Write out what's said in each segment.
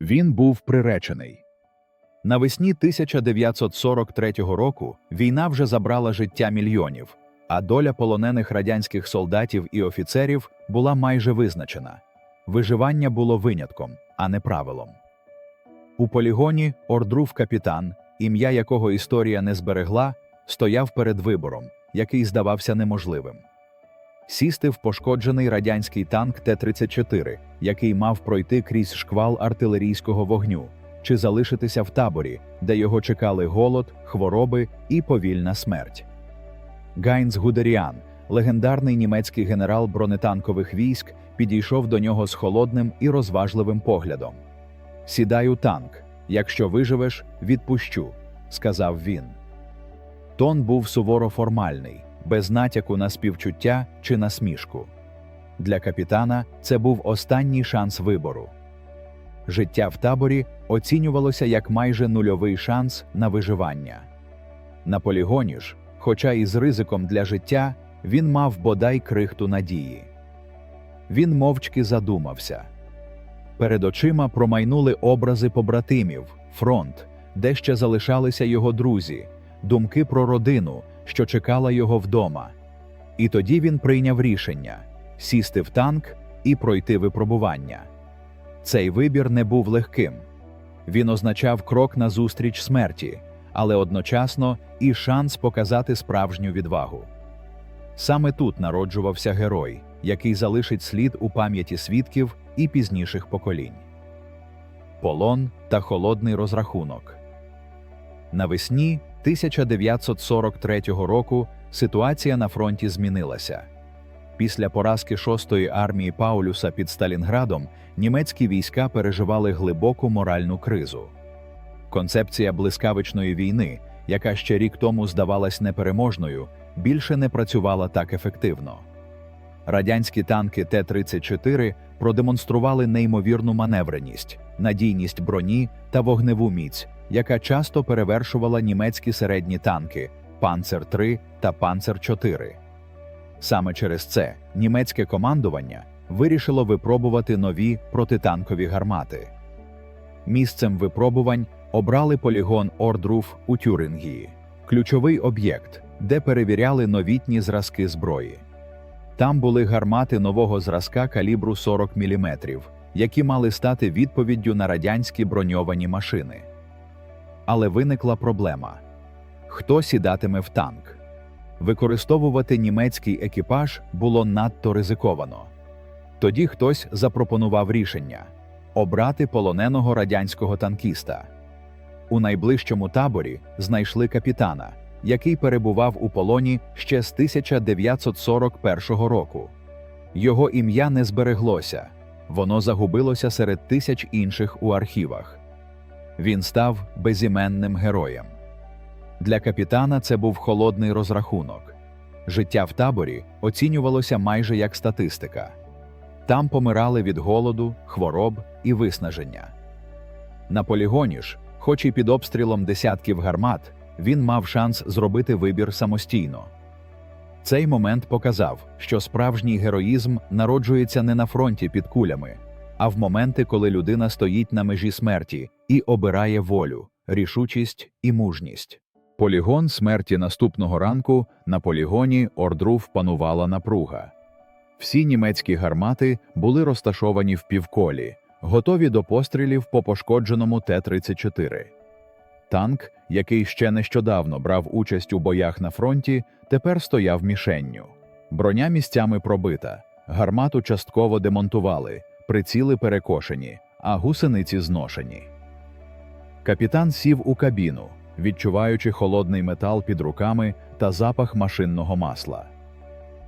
Він був приречений. Навесні 1943 року війна вже забрала життя мільйонів, а доля полонених радянських солдатів і офіцерів була майже визначена. Виживання було винятком, а не правилом. У полігоні ордрув капітан, ім'я якого історія не зберегла, стояв перед вибором, який здавався неможливим. Сісти в пошкоджений радянський танк Т-34, який мав пройти крізь шквал артилерійського вогню, чи залишитися в таборі, де його чекали голод, хвороби і повільна смерть. Гайнц Гудеріан, легендарний німецький генерал бронетанкових військ, підійшов до нього з холодним і розважливим поглядом. Сідай у танк. Якщо виживеш, відпущу, сказав він. Тон був суворо формальний, без натяку на співчуття чи насмішку. Для капітана це був останній шанс вибору. Життя в таборі оцінювалося як майже нульовий шанс на виживання. На полігоні ж, хоча і з ризиком для життя, він мав бодай крихту надії. Він мовчки задумався. Перед очима промайнули образи побратимів, фронт, де ще залишалися його друзі, думки про родину, що чекала його вдома. І тоді він прийняв рішення сісти в танк і пройти випробування. Цей вибір не був легким. Він означав крок назустріч смерті, але одночасно і шанс показати справжню відвагу. Саме тут народжувався герой, який залишить слід у пам'яті свідків і пізніших поколінь. Полон та холодний розрахунок. Навесні 1943 року ситуація на фронті змінилася. Після поразки 6-ї армії Паулюса під Сталінградом німецькі війська переживали глибоку моральну кризу. Концепція блискавичної війни, яка ще рік тому здавалась непереможною, більше не працювала так ефективно. Радянські танки Т-34 продемонстрували неймовірну маневреність, надійність броні та вогневу міць, яка часто перевершувала німецькі середні танки Панцер 3 та Панцер 4. Саме через це німецьке командування вирішило випробувати нові протитанкові гармати. Місцем випробувань обрали полігон Ордруф у Тюрингії, ключовий об'єкт, де перевіряли новітні зразки зброї. Там були гармати нового зразка калібру 40 мм, які мали стати відповіддю на радянські броньовані машини. Але виникла проблема: хто сідатиме в танк? Використовувати німецький екіпаж було надто ризиковано. Тоді хтось запропонував рішення обрати полоненого радянського танкіста. У найближчому таборі знайшли капітана, який перебував у полоні ще з 1941 року. Його ім'я не збереглося, воно загубилося серед тисяч інших у архівах. Він став безіменним героєм. Для капітана це був холодний розрахунок. Життя в таборі оцінювалося майже як статистика. Там помирали від голоду, хвороб і виснаження. На полігоні ж, хоч і під обстрілом десятків гармат, він мав шанс зробити вибір самостійно. Цей момент показав, що справжній героїзм народжується не на фронті під кулями, а в моменти, коли людина стоїть на межі смерті і обирає волю, рішучість і мужність. Полігон смерті наступного ранку на полігоні Ордруф панувала напруга. Всі німецькі гармати були розташовані в півколі, готові до пострілів по пошкодженому Т-34. Танк, який ще нещодавно брав участь у боях на фронті, тепер стояв мішенню. Броня місцями пробита, гармату частково демонтували, приціли перекошені, а гусениці зношені. Капітан сів у кабіну, відчуваючи холодний метал під руками та запах машинного масла.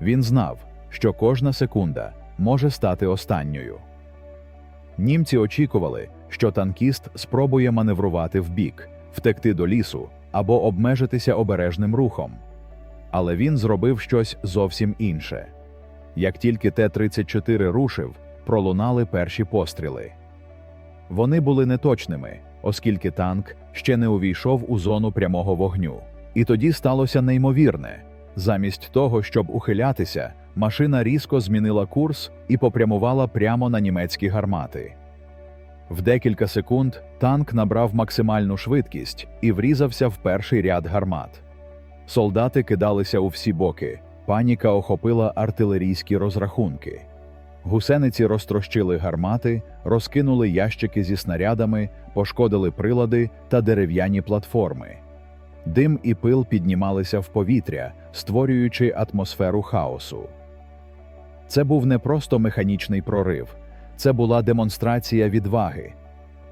Він знав, що кожна секунда може стати останньою. Німці очікували, що танкіст спробує маневрувати вбік, втекти до лісу або обмежитися обережним рухом. Але він зробив щось зовсім інше. Як тільки Т-34 рушив, пролунали перші постріли. Вони були неточними, оскільки танк ще не увійшов у зону прямого вогню. І тоді сталося неймовірне. Замість того, щоб ухилятися, машина різко змінила курс і попрямувала прямо на німецькі гармати. В декілька секунд танк набрав максимальну швидкість і врізався в перший ряд гармат. Солдати кидалися у всі боки, паніка охопила артилерійські розрахунки. Гусениці розтрощили гармати, розкинули ящики зі снарядами, пошкодили прилади та дерев'яні платформи. Дим і пил піднімалися в повітря, створюючи атмосферу хаосу. Це був не просто механічний прорив, це була демонстрація відваги.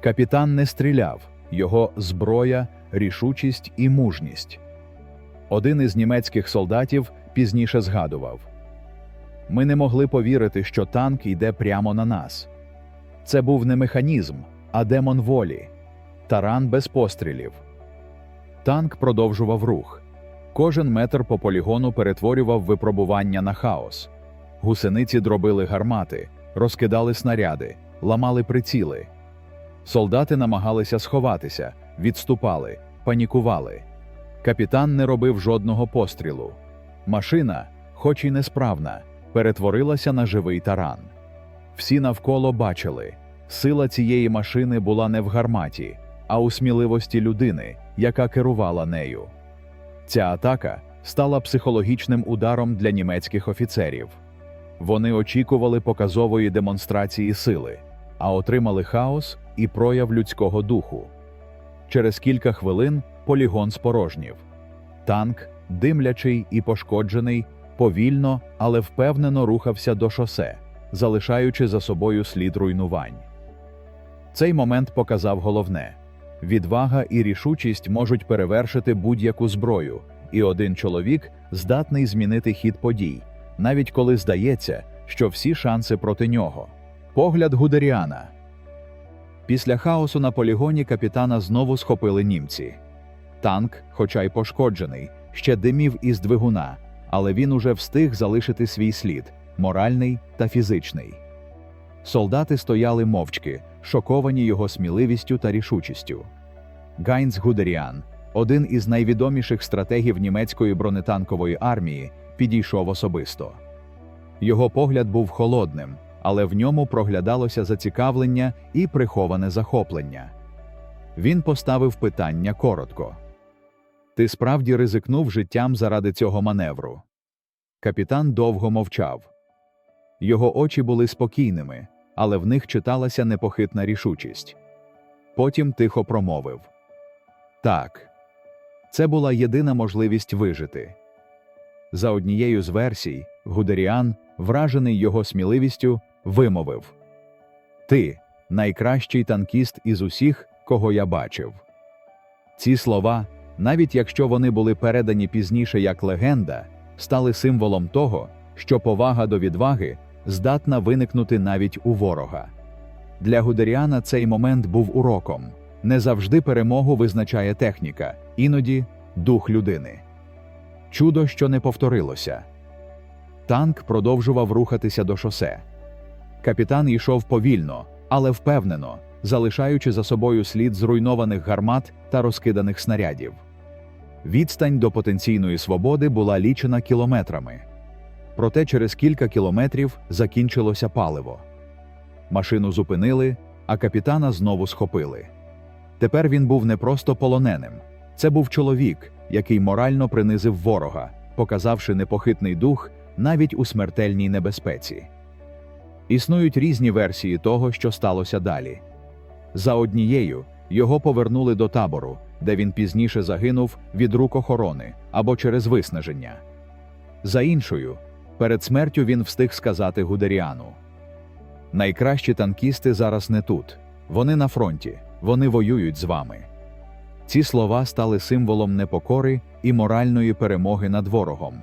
Капітан не стріляв, його зброя, рішучість і мужність. Один із німецьких солдатів пізніше згадував: Ми не могли повірити, що танк йде прямо на нас. Це був не механізм, а демон волі, таран без пострілів. Танк продовжував рух. Кожен метр по полігону перетворював випробування на хаос. Гусениці дробили гармати, розкидали снаряди, ламали приціли. Солдати намагалися сховатися, відступали, панікували. Капітан не робив жодного пострілу. Машина, хоч і несправна, перетворилася на живий таран. Всі навколо бачили, сила цієї машини була не в гарматі, а у сміливості людини, яка керувала нею. Ця атака стала психологічним ударом для німецьких офіцерів. Вони очікували показової демонстрації сили, а отримали хаос і прояв людського духу. Через кілька хвилин полігон спорожнів. Танк, димлячий і пошкоджений, повільно, але впевнено рухався до шосе, залишаючи за собою слід руйнувань. Цей момент показав головне відвага і рішучість можуть перевершити будь-яку зброю, і один чоловік здатний змінити хід подій, навіть коли здається, що всі шанси проти нього. Погляд Гудеріана. Після хаосу на полігоні капітана знову схопили німці. Танк, хоча й пошкоджений, ще димів із двигуна, але він уже встиг залишити свій слід моральний та фізичний. Солдати стояли мовчки, шоковані його сміливістю та рішучістю. Гайнц Гудеріан, один із найвідоміших стратегів німецької бронетанкової армії, підійшов особисто. Його погляд був холодним, але в ньому проглядалося зацікавлення і приховане захоплення. Він поставив питання коротко: Ти справді ризикнув життям заради цього маневру? Капітан довго мовчав. Його очі були спокійними, але в них читалася непохитна рішучість. Потім тихо промовив Так, це була єдина можливість вижити. За однією з версій, Гудеріан, вражений його сміливістю, вимовив Ти найкращий танкіст із усіх, кого я бачив. Ці слова, навіть якщо вони були передані пізніше як легенда, стали символом того, що повага до відваги здатна виникнути навіть у ворога. Для Гудеріана цей момент був уроком. Не завжди перемогу визначає техніка, іноді дух людини. Чудо, що не повторилося. Танк продовжував рухатися до шосе. Капітан йшов повільно, але впевнено, залишаючи за собою слід зруйнованих гармат та розкиданих снарядів. Відстань до потенційної свободи була лічена кілометрами. Проте через кілька кілометрів закінчилося паливо. Машину зупинили, а капітана знову схопили. Тепер він був не просто полоненим, це був чоловік, який морально принизив ворога, показавши непохитний дух навіть у смертельній небезпеці. Існують різні версії того, що сталося далі. За однією його повернули до табору, де він пізніше загинув від рук охорони або через виснаження. За іншою, перед смертю він встиг сказати Гудеріану: Найкращі танкісти зараз не тут, вони на фронті, вони воюють з вами. Ці слова стали символом непокори і моральної перемоги над ворогом,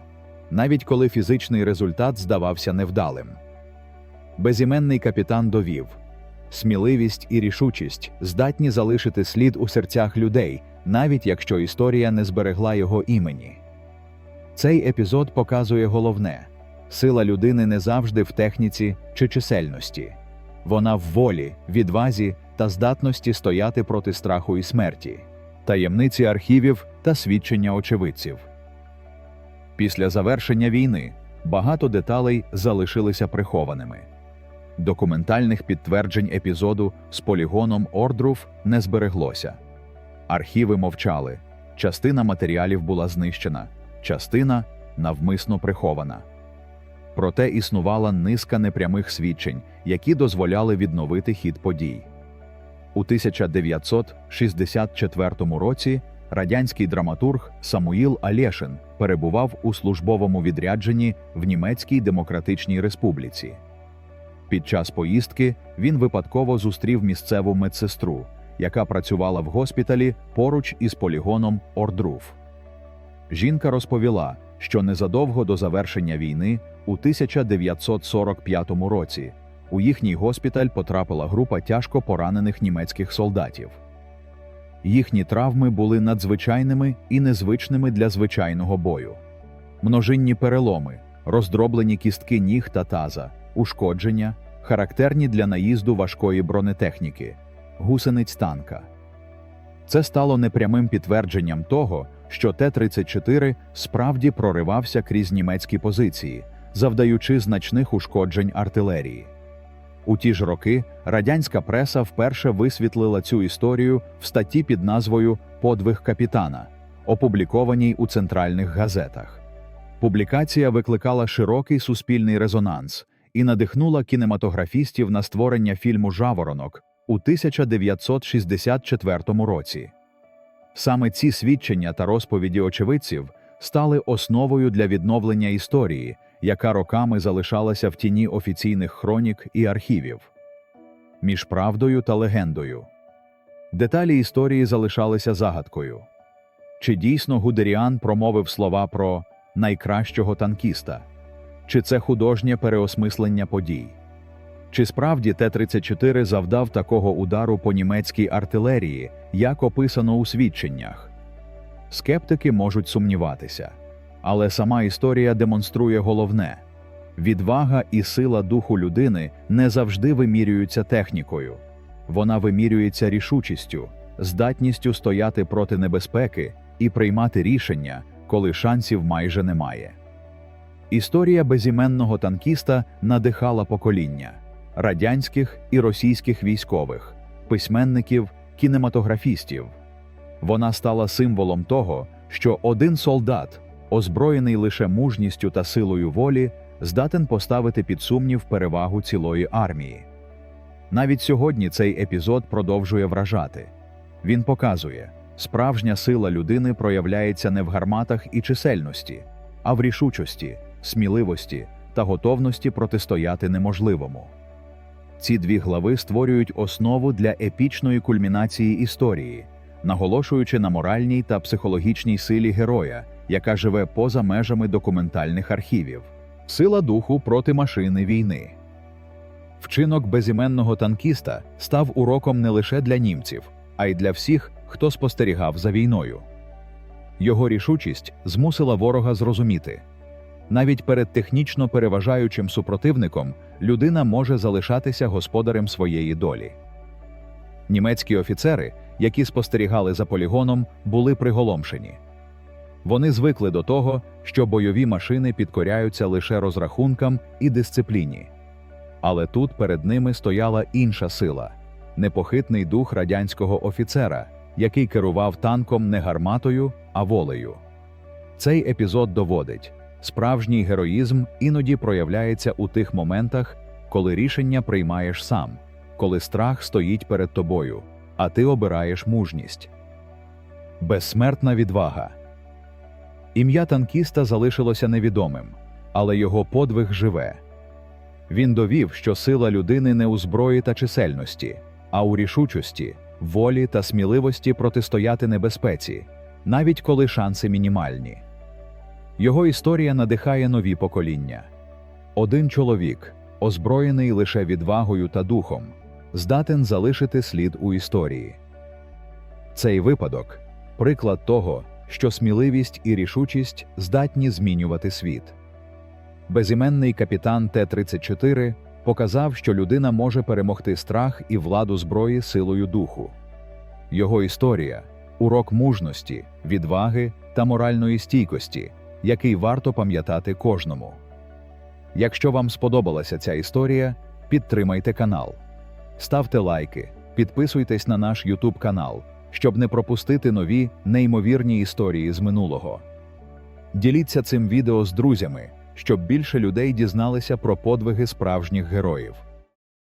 навіть коли фізичний результат здавався невдалим. Безіменний капітан довів сміливість і рішучість здатні залишити слід у серцях людей, навіть якщо історія не зберегла його імені. Цей епізод показує головне сила людини не завжди в техніці чи чисельності, вона в волі, відвазі та здатності стояти проти страху і смерті, таємниці архівів та свідчення очевидців. Після завершення війни багато деталей залишилися прихованими. Документальних підтверджень епізоду з полігоном Ордруф не збереглося. Архіви мовчали, частина матеріалів була знищена, частина навмисно прихована. Проте існувала низка непрямих свідчень, які дозволяли відновити хід подій. У 1964 році радянський драматург Самуїл Алєшин перебував у службовому відрядженні в Німецькій Демократичній Республіці. Під час поїздки він випадково зустрів місцеву медсестру, яка працювала в госпіталі поруч із полігоном Ордруф. Жінка розповіла, що незадовго до завершення війни у 1945 році у їхній госпіталь потрапила група тяжко поранених німецьких солдатів. Їхні травми були надзвичайними і незвичними для звичайного бою. Множинні переломи, роздроблені кістки ніг та таза, ушкодження, характерні для наїзду важкої бронетехніки, гусениць танка. Це стало непрямим підтвердженням того, що Т-34 справді проривався крізь німецькі позиції, завдаючи значних ушкоджень артилерії. У ті ж роки радянська преса вперше висвітлила цю історію в статті під назвою Подвиг капітана, опублікованій у центральних газетах. Публікація викликала широкий суспільний резонанс і надихнула кінематографістів на створення фільму Жаворонок у 1964 році. Саме ці свідчення та розповіді очевидців стали основою для відновлення історії, яка роками залишалася в тіні офіційних хронік і архівів. Між правдою та легендою. Деталі історії залишалися загадкою. Чи дійсно Гудеріан промовив слова про найкращого танкіста? Чи це художнє переосмислення подій? Чи справді Т-34 завдав такого удару по німецькій артилерії, як описано у свідченнях? Скептики можуть сумніватися. Але сама історія демонструє головне відвага і сила духу людини не завжди вимірюються технікою, вона вимірюється рішучістю, здатністю стояти проти небезпеки і приймати рішення, коли шансів майже немає. Історія безіменного танкіста надихала покоління радянських і російських військових, письменників, кінематографістів. Вона стала символом того, що один солдат озброєний лише мужністю та силою волі, здатен поставити під сумнів перевагу цілої армії. Навіть сьогодні цей епізод продовжує вражати. Він показує, справжня сила людини проявляється не в гарматах і чисельності, а в рішучості, сміливості та готовності протистояти неможливому. Ці дві глави створюють основу для епічної кульмінації історії, наголошуючи на моральній та психологічній силі героя, яка живе поза межами документальних архівів, сила духу проти машини війни. Вчинок безіменного танкіста став уроком не лише для німців, а й для всіх, хто спостерігав за війною. Його рішучість змусила ворога зрозуміти навіть перед технічно переважаючим супротивником людина може залишатися господарем своєї долі. Німецькі офіцери, які спостерігали за полігоном, були приголомшені. Вони звикли до того, що бойові машини підкоряються лише розрахункам і дисципліні. Але тут перед ними стояла інша сила непохитний дух радянського офіцера, який керував танком не гарматою, а волею. Цей епізод доводить справжній героїзм іноді проявляється у тих моментах, коли рішення приймаєш сам, коли страх стоїть перед тобою, а ти обираєш мужність. Безсмертна відвага. Ім'я танкіста залишилося невідомим, але його подвиг живе. Він довів, що сила людини не у зброї та чисельності, а у рішучості, волі та сміливості протистояти небезпеці, навіть коли шанси мінімальні. Його історія надихає нові покоління. Один чоловік, озброєний лише відвагою та духом, здатен залишити слід у історії. Цей випадок приклад того, що сміливість і рішучість здатні змінювати світ. Безіменний капітан Т-34 показав, що людина може перемогти страх і владу зброї силою духу. Його історія урок мужності, відваги та моральної стійкості, який варто пам'ятати кожному. Якщо вам сподобалася ця історія, підтримайте канал. Ставте лайки, підписуйтесь на наш YouTube канал, щоб не пропустити нові неймовірні історії з минулого. Діліться цим відео з друзями, щоб більше людей дізналися про подвиги справжніх героїв.